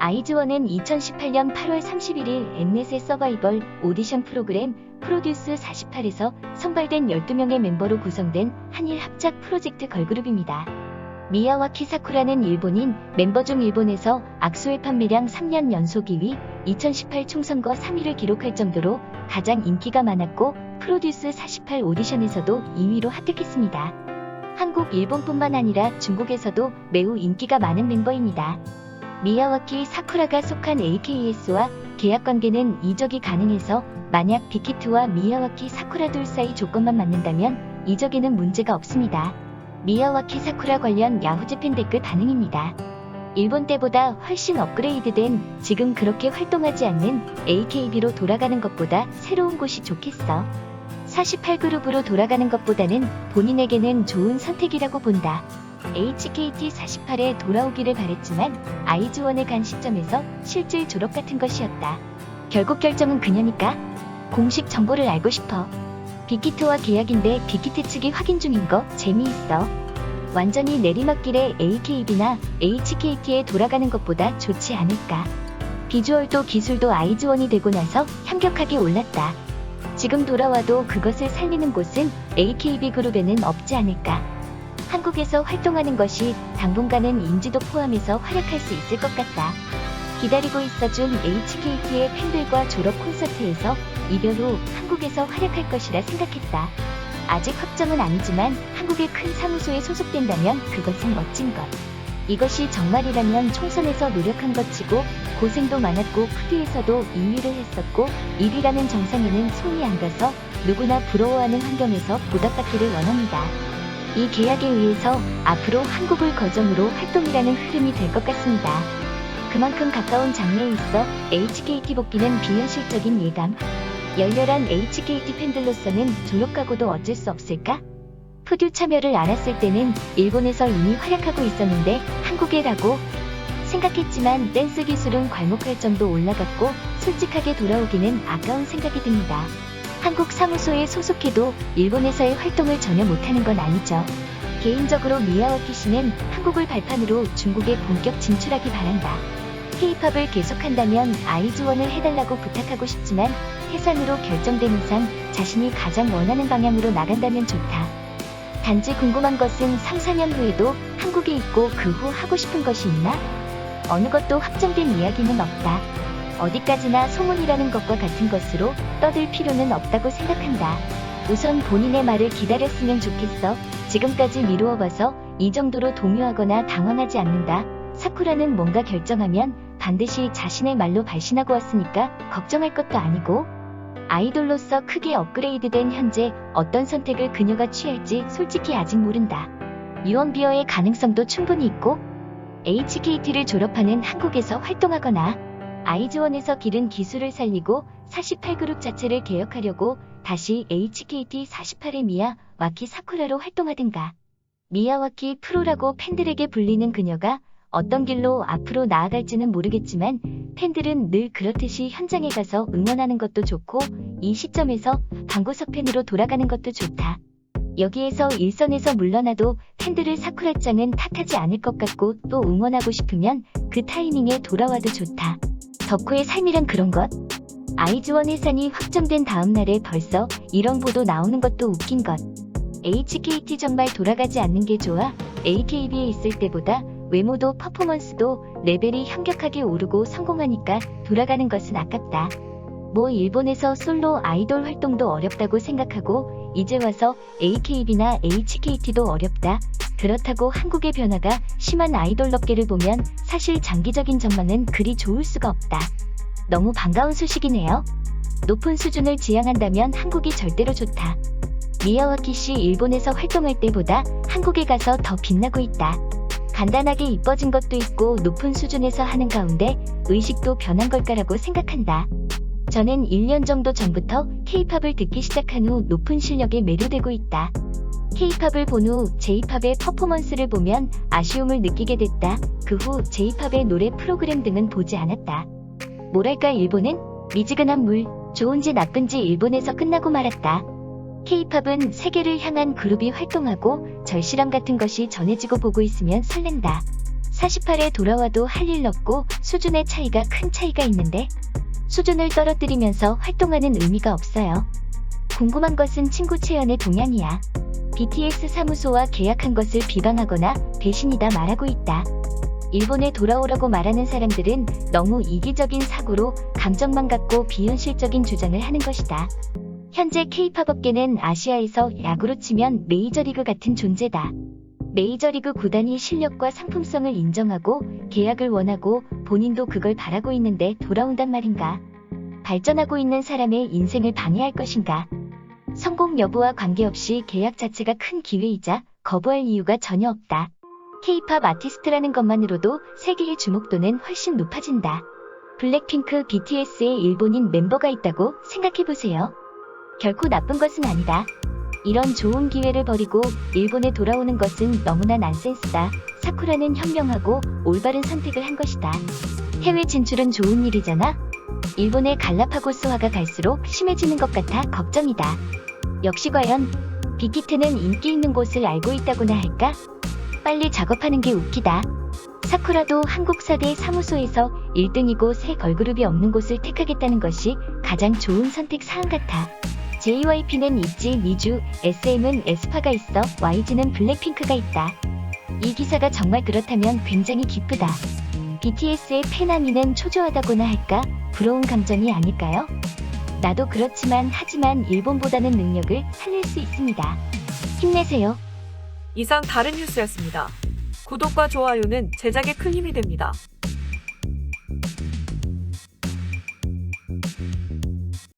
아이즈원은 2018년 8월 31일 엠넷의 서바이벌 오디션 프로그램 프로듀스 48에서 선발된 12명의 멤버로 구성된 한일 합작 프로젝트 걸그룹입니다. 미야와 키사쿠라는 일본인 멤버 중 일본에서 악수의 판매량 3년 연속 2위, 2018 총선거 3위를 기록할 정도로 가장 인기가 많았고 프로듀스 48 오디션에서도 2위로 합격했습니다. 한국, 일본뿐만 아니라 중국에서도 매우 인기가 많은 멤버입니다. 미야와키 사쿠라가 속한 AKS와 계약 관계는 이적이 가능해서 만약 빅히트와 미야와키 사쿠라 둘 사이 조건만 맞는다면 이적에는 문제가 없습니다. 미야와키 사쿠라 관련 야후즈팬 댓글 반응입니다. 일본 때보다 훨씬 업그레이드된 지금 그렇게 활동하지 않는 AKB로 돌아가는 것보다 새로운 곳이 좋겠어. 48그룹으로 돌아가는 것보다는 본인에게는 좋은 선택이라고 본다. HKT 48에 돌아오기를 바랬지만 아이즈원에 간 시점에서 실질 졸업 같은 것이었다. 결국 결정은 그녀니까 공식 정보를 알고 싶어. 빅히트와 계약인데 빅히트 측이 확인 중인 거 재미있어. 완전히 내리막길에 AKB나 HKT에 돌아가는 것보다 좋지 않을까. 비주얼도 기술도 아이즈원이 되고 나서 현격하게 올랐다. 지금 돌아와도 그것을 살리는 곳은 AKB 그룹에는 없지 않을까. 한국에서 활동하는 것이 당분간은 인지도 포함해서 활약할 수 있을 것 같다. 기다리고 있어준 HKT의 팬들과 졸업 콘서트에서 이별 후 한국에서 활약할 것이라 생각했다. 아직 확정은 아니지만 한국의 큰 사무소에 소속된다면 그것은 멋진 것. 이것이 정말이라면 총선에서 노력한 것 치고 고생도 많았고 푸드에서도 2위를 했었고 1위라는 정상에는 손이 안 가서 누구나 부러워하는 환경에서 보답받기를 원합니다. 이 계약에 의해서 앞으로 한국을 거점으로 활동이라는 흐름이 될 것 같습니다. 그만큼 가까운 장래에 있어 HKT 복귀는 비현실적인 예감. 열렬한 HKT 팬들로서는 졸업가고도 어쩔 수 없을까? 푸듀 참여를 알았을 때는 일본에서 이미 활약하고 있었는데 한국에라고 생각했지만 댄스 기술은 괄목할 정도 올라갔고 솔직하게 돌아오기는 아까운 생각이 듭니다. 한국 사무소에 소속해도 일본에서의 활동을 전혀 못하는 건 아니죠. 개인적으로 미야와키 씨는 한국을 발판으로 중국에 본격 진출하기 바란다. K-팝을 계속한다면 아이즈원을 해달라고 부탁하고 싶지만 해산으로 결정된 이상 자신이 가장 원하는 방향으로 나간다면 좋다. 단지 궁금한 것은 3, 4년 후에도 한국에 있고 그 후 하고 싶은 것이 있나? 어느 것도 확정된 이야기는 없다. 어디까지나 소문이라는 것과 같은 것으로 떠들 필요는 없다고 생각한다. 우선 본인의 말을 기다렸으면 좋겠어. 지금까지 미루어 봐서 이 정도로 동요하거나 당황하지 않는다. 사쿠라는 뭔가 결정하면 반드시 자신의 말로 발신하고 왔으니까 걱정할 것도 아니고 아이돌로서 크게 업그레이드된 현재 어떤 선택을 그녀가 취할지 솔직히 아직 모른다. 유언비어의 가능성도 충분히 있고 HKT를 졸업하는 한국에서 활동하거나 아이즈원에서 기른 기술을 살리고 48그룹 자체를 개혁하려고 다시 HKT 48의 미야 와키 사쿠라로 활동하든가 미야와키 프로라고 팬들에게 불리는 그녀가 어떤 길로 앞으로 나아갈지는 모르겠지만 팬들은 늘 그렇듯이 현장에 가서 응원하는 것도 좋고 이 시점에서 방구석 팬으로 돌아가는 것도 좋다. 여기에서 일선에서 물러나도 팬들을 사쿠라짱은 탓하지 않을 것 같고 또 응원하고 싶으면 그 타이밍에 돌아와도 좋다. 덕후의 삶이란 그런 것? 아이즈원 해산이 확정된 다음 날에 벌써 이런 보도 나오는 것도 웃긴 것. HKT 정말 돌아가지 않는 게 좋아. AKB에 있을 때보다 외모도 퍼포먼스도 레벨이 현격하게 오르고 성공하니까 돌아가는 것은 아깝다. 뭐 일본에서 솔로 아이돌 활동도 어렵다고 생각하고 이제 와서 AKB나 HKT도 어렵다. 그렇다고 한국의 변화가 심한 아이돌 업계를 보면 사실 장기적인 전망은 그리 좋을 수가 없다. 너무 반가운 소식이네요. 높은 수준을 지향한다면 한국이 절대로 좋다. 미야와키 씨 일본에서 활동할 때보다 한국에 가서 더 빛나고 있다. 간단하게 이뻐진 것도 있고 높은 수준에서 하는 가운데 의식도 변한 걸까라고 생각한다. 저는 1년 정도 전부터 K-팝을 듣기 시작한 후 높은 실력에 매료되고 있다. K-팝을 본 후 J-팝의 퍼포먼스를 보면 아쉬움을 느끼게 됐다. 그 후 J-팝의 노래 프로그램 등은 보지 않았다. 뭐랄까 일본은 미지근한 물, 좋은지 나쁜지 일본에서 끝나고 말았다. K-팝은 세계를 향한 그룹이 활동하고 절실함 같은 것이 전해지고 보고 있으면 설렌다. 48에 돌아와도 할 일 없고 수준의 차이가 큰 차이가 있는데 수준을 떨어뜨리면서 활동하는 의미가 없어요. 궁금한 것은 친구 채연의 동향이야. BTS 사무소와 계약한 것을 비방하거나 대신이다 말하고 있다. 일본에 돌아오라고 말하는 사람들은 너무 이기적인 사고로 감정만 갖고 비현실적인 주장을 하는 것이다. 현재 K-팝 업계는 아시아에서 야구로 치면 메이저리그 같은 존재다. 메이저리그 구단이 실력과 상품성을 인정하고 계약을 원하고 본인도 그걸 바라고 있는데 돌아온단 말인가? 발전하고 있는 사람의 인생을 방해할 것인가? 성공 여부와 관계없이 계약 자체가 큰 기회이자 거부할 이유가 전혀 없다. K-팝 아티스트라는 것만으로도 세계의 주목도는 훨씬 높아진다. 블랙핑크 BTS에 일본인 멤버가 있다고 생각해보세요. 결코 나쁜 것은 아니다. 이런 좋은 기회를 버리고 일본에 돌아오는 것은 너무나 난센스다. 사쿠라는 현명하고 올바른 선택을 한 것이다. 해외 진출은 좋은 일이잖아. 일본의 갈라파고스화가 갈수록 심해지는 것 같아 걱정이다. 역시 과연 빅히트는 인기 있는 곳을 알고 있다고나 할까? 빨리 작업하는 게 웃기다. 사쿠라도 한국 사대 사무소에서 1등이고 새 걸그룹이 없는 곳을 택하겠다는 것이 가장 좋은 선택 사항 같아. JYP는 있지 미주, SM은 에스파가 있어 YG는 블랙핑크가 있다. 이 기사가 정말 그렇다면 굉장히 기쁘다. BTS의 팬아미는 초조하다고나 할까? 부러운 감정이 아닐까요? 나도 그렇지만 하지만 일본보다는 능력을 살릴 수 있습니다. 힘내세요. 이상 다른 뉴스였습니다. 구독과 좋아요는 제작에 큰 힘이 됩니다.